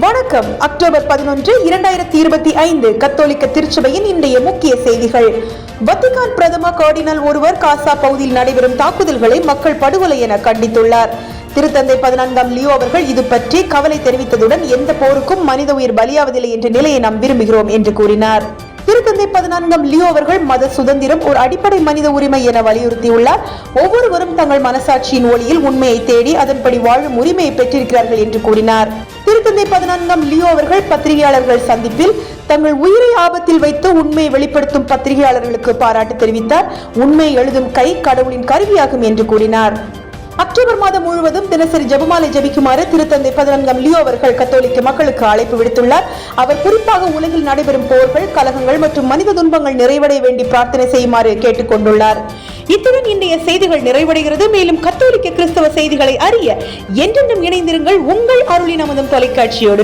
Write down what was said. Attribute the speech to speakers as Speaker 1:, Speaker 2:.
Speaker 1: வணக்கம். அக்டோபர் பதினொன்று இரண்டாயிரத்தி இருபத்தி ஐந்து கத்தோலிக்க திருச்சபையின் இன்றைய முக்கிய செய்திகள். வத்திகான் பிரதம கார்டினல் ஒருவர் காசா பகுதியில் நடைபெறும் தாக்குதல்களை மக்கள் படுகொலை என கண்டித்துள்ளார். திருத்தந்தை பதினான்காம் லியோ அவர்கள் இது பற்றி கவலை தெரிவித்ததுடன் எந்த போருக்கும் மனித உயிர் பலியாவதில்லை என்ற நிலையை நாம் விரும்புகிறோம் என்று கூறினார். திருத்தந்தை பதினான்காம் லியோ அவர்கள் மத சுதந்திரம் ஒரு அடிப்படை மனித உரிமை என வலியுறுத்தியுள்ளார். ஒவ்வொருவரும் தங்கள் மனசாட்சியின் ஒளியில் உண்மையை தேடி அதன்படி வாழும் உரிமையை பெற்றிருக்கிறார்கள் என்று கூறினார். திருத்தந்தை பதினான்காம் லியோ அவர்கள் பத்திரிகையாளர்கள் சந்திப்பில் தங்கள் உயிரை ஆபத்தில் வைத்து உண்மையை வெளிப்படுத்தும் பத்திரிகையாளர்களுக்கு பாராட்டு தெரிவித்தார். உண்மை எழுதும் கை கடவுளின் கருவியாகும் என்று கூறினார். அக்டோபர் மாதம் முழுவதும் தினசரி ஜபமாலை ஜபிக்குமாறு திருத்தந்தை பதினான்காம் லியோ அவர்கள் கத்தோலிக்க மக்களுக்கு அழைப்பு விடுத்துள்ளார். அவர் குறிப்பாக உலகில் நடைபெறும் போர்கள் கலகங்கள் மற்றும் மனித துன்பங்கள் நிறைவடைய வேண்டி பிரார்த்தனை செய்யுமாறு கேட்டுக் கொண்டுள்ளார் இத்துடன் இன்றைய செய்திகள் நிறைவடைகிறது. மேலும் கத்தோலிக்க கிறிஸ்தவ செய்திகளை அறிய என்றென்றும் இணைந்திருங்கள் உங்கள் அருளின் அமுதம் தொலைக்காட்சியோடு.